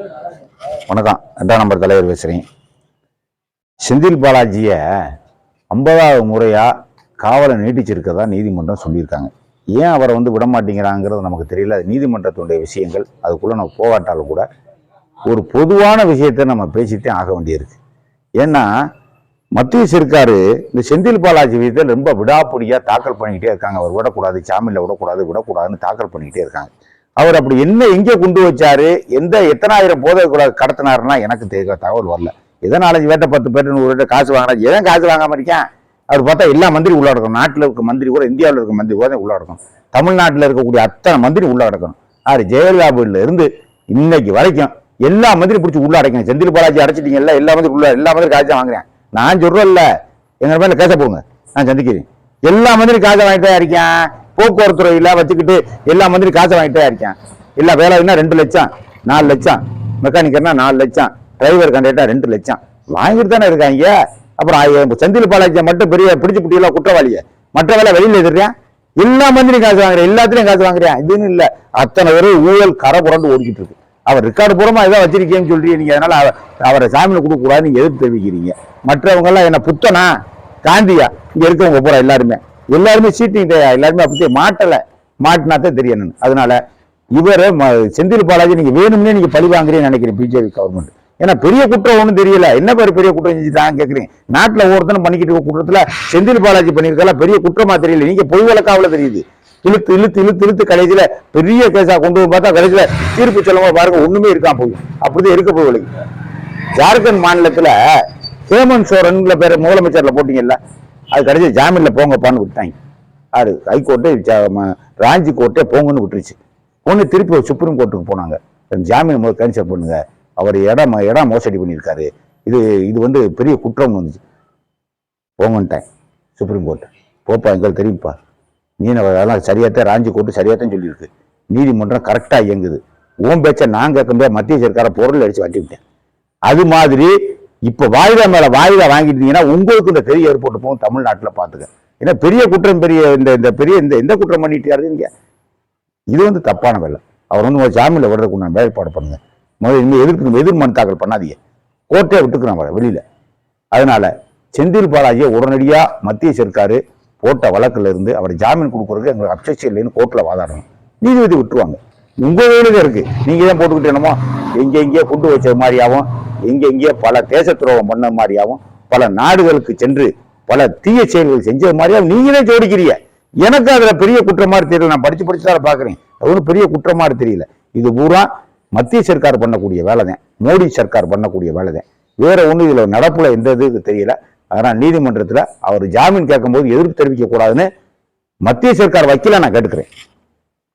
வணக்கம். ரெண்டாம் நம்பர் தலைவர் பேசுகிறேன் செந்தில் பாலாஜியை ஐம்பதாவது முறையாக காவலை நீட்டிச்சிருக்கதா நீதிமன்றம் சொல்லியிருக்காங்க. ஏன் அவரை வந்து விட மாட்டேங்கிறாங்கிறது நமக்கு தெரியல. அது நீதிமன்றத்தினுடைய விஷயங்கள் அதுக்குள்ளே நம்ம போகாட்டாலும் கூட ஒரு பொதுவான விஷயத்தை நம்ம பேசிட்டே ஆக வேண்டியிருக்கு. ஏன்னா மத்திய சர்க்காரு இந்த செந்தில் பாலாஜி விஷயத்தில் ரொம்ப விடாப்பிடியாக தாக்கல் பண்ணிக்கிட்டே இருக்காங்க. அவர் விடக்கூடாது ஜாமீனில் விடக்கூடாது விடக்கூடாதுன்னு தாக்கல் பண்ணிக்கிட்டே இருக்காங்க. அவர் அப்படி என்ன எங்கே கொண்டு வச்சாரு எந்த எத்தனாயிரம் போதை கடத்தினாருன்னா எனக்கு தெரிய தகவல் வரல. ஏதோ நாலஞ்சு பேர்ட்ட பத்து பேர் நூறு பேர்ட்ட காசு வாங்கினா ஏன் காசு வாங்காம இருக்கேன்? அவர் பார்த்தா எல்லா மந்திரி உள்ள இருக்கணும் நாட்டில் இருக்க மந்திரி கூட இந்தியாவில் இருக்க மந்திரி கூட உள்ள இருக்கணும் தமிழ்நாட்டில் இருக்கக்கூடிய அத்தனை மந்திரி உள்ள கிடக்கணும். ஆறு ஜெயலலிதாபுல இருந்து இன்னைக்கு வரைக்கும் எல்லா மந்திரி பிடிச்சி உள்ள அடைக்கணும். செந்தில் பாலாஜி அடைச்சிட்டீங்கல்ல எல்லா மந்திரி உள்ள எல்லா மந்திரி காசு வாங்குறேன். நான் சொல்றேன்ல எங்க மேல கேச போங்க நான் சந்திக்கிறேன். எல்லா மந்திரி காசை வாங்கிட்டு இருக்கேன்? போக்குவரத்து துறையில வச்சுக்கிட்டு எல்லா மந்திரி காசை வாங்கிட்டே இருக்கேன். இல்ல வேலைன்னா ரெண்டு லட்சம் நாலு லட்சம் மெக்கானிக்கர்னா நாலு லட்சம் டிரைவர் கண்டக்டா ரெண்டு லட்சம். வாங்கிட்டு தானே இருக்காங்க. அப்புறம் ஐய- செந்தில் பாலாஜியை மட்டும் பெரிய பிடிச்சு புட்டியெல்லாம் குற்றவாளியை. மற்ற வேலை வெளியில எதிர்றேன் எல்லா மந்திரியும் காசு வாங்குறேன் எல்லாத்துலயும் காசு வாங்குறேன் இதுன்னு இல்ல. அத்தனை பேரும் ஊழல் கரை புரண்டு ஓடிக்கிட்டு இருக்கு. அவர் ரெக்கார்டு பூரமா எதாவது வச்சிருக்கேன்னு சொல்றீங்க. நீங்க அதனால அவர் அவரை சாமியில் கொடுக்க கூடாது எதிர்ப்பு தெரிவிக்கிறீங்க. மற்றவங்க எல்லாம் என்ன புத்தனா? காந்தியா? இங்க இருக்கவங்க பூரா எல்லாருமே. எல்லாருமே சீட்டிங் எல்லாருமே அப்படியே மாட்டல. மாட்டினாத்தான் தெரியணும் அதனால இவரை செந்தில் பாலாஜி நீங்க வேணும்னே நீங்க பழி வாங்குறீங்கன்னு நினைக்கிறேன் பிஜேபி கவர்மெண்ட் ஏன்னா பெரிய குற்றம் ஒன்றும் தெரியல. என்ன பேர் பெரிய குற்றம் செஞ்சுட்டாங்க கேட்குறீங்க நாட்டில் ஒவ்வொருத்தனும் பண்ணிக்கிட்டு இருக்க குற்றத்துல செந்தில் பாலாஜி பண்ணியிருக்கலாம் பெரிய குற்றமா தெரியல. நீங்க பொய் வழக்காவில் தெரியுது. இழுத்து இழுத்து இழுத்து இழுத்து கடைசியில் பெரிய கேஸா கொண்டு வந்து பார்த்தா கடைசியில் தீர்ப்பு சொல்லும்போது பாருங்க ஒண்ணுமே இருக்காம போய் அப்படிதான் இருக்க போய் ஜார்க்கண்ட் மாநிலத்துல ஹேமந்த் சோரன்ல பேர் முதலமைச்சரில் போட்டீங்கல்ல அது கடைசி ஜாமீனில் போங்கப்பான்னு விட்டாங்க. ஆறு ஹைகோர்ட்டு ஜா- ராஞ்சி கோர்ட்டே போங்கன்னு விட்டுருச்சு. ஒன்று திருப்பி சுப்ரீம் கோர்ட்டுக்கு போனாங்க. ஜாமீன் முதல் கேன்சல் பண்ணுங்க. அவர் இடம் இடம் மோசடி பண்ணியிருக்காரு. இது இது வந்து பெரிய குற்றம் வந்துச்சு. போங்கன்ட்டேன் சுப்ரீம் கோர்ட்டு. போப்பா எங்களுக்கு தெரியும்ப்பா. நீ அதெல்லாம் சரியாத்தான் ராஞ்சி கோர்ட்டு சரியாத்தான் சொல்லியிருக்கு. நீதிமன்றம் கரெக்டாக இயங்குது. ஓம் பேச்சை நான் கேட்க முடியாது. மத்திய சர்க்கார பொருள் அடித்து வாட்டி விட்டேன் அது மாதிரி இப்போ வாய்தா மேல வாய்தா வாங்கிட்டீங்கன்னா உங்களுக்கு இந்த பெரிய ஏற்பட்டு போகும் தமிழ்நாட்டில் பார்த்துக்க ஏன்னா பெரிய குற்றம் பெரிய இந்த இந்த பெரிய இந்த எந்த குற்றம் பண்ணிட்டாரு நீங்க இது வந்து தப்பான வேலை. அவர் வந்து உங்கள் ஜாமீனில் விடுறதுக்கு நான் வேலைப்பாடு பண்ணுங்க. முதல்ல இனிமேல் எதிர்ப்பு எதிர் மனு தாக்கல் பண்ணாதீங்க. கோர்ட்டே விட்டுக்கிறான் அவரை வெளியில. அதனால செந்தில் பாலாஜியை உடனடியா மத்திய சர்க்காரு போட்ட வழக்குல இருந்து அவர் ஜாமீன் கொடுக்குறதுக்கு எங்களுக்கு அப்செக்ஷன் இல்லைன்னு கோர்ட்ல வாதாடணும். நீதிபதி விட்டுருவாங்க. உங்க வேலையில் இருக்கு. நீங்க தான் போட்டுக்கிட்டேனமோ என்னமோ எங்கேயோ குண்டு வச்ச மாதிரியாவும் எங்க எங்கேயோ பல தேச துரோகம் பண்ண மாதிரியாவும் பல நாடுகளுக்கு சென்று பல தீய செயல்கள் செஞ்ச மாதிரியாகவும் நீங்களே ஜோடிக்கிறீங்க. எனக்கு அதுல பெரிய குற்றம் மாதிரி தெரியல. நான் படிச்சு படிச்சு தான் பார்க்குறேன். அது ஒன்றும் பெரிய குற்றம் மாதிரி தெரியல. இது பூரா மத்திய சர்க்கார் பண்ணக்கூடிய வேலை தான். மோடி சர்க்கார் பண்ணக்கூடிய வேலை தான். வேற ஒன்றும் இதில் நடப்புல எந்த இது தெரியல. ஆனால் நீதிமன்றத்தில் அவர் ஜாமீன் கேட்கும்போது எதிர்ப்பு தெரிவிக்கக்கூடாதுன்னு மத்திய சர்க்கார் வக்கீல நான் கேட்டுக்கிறேன்.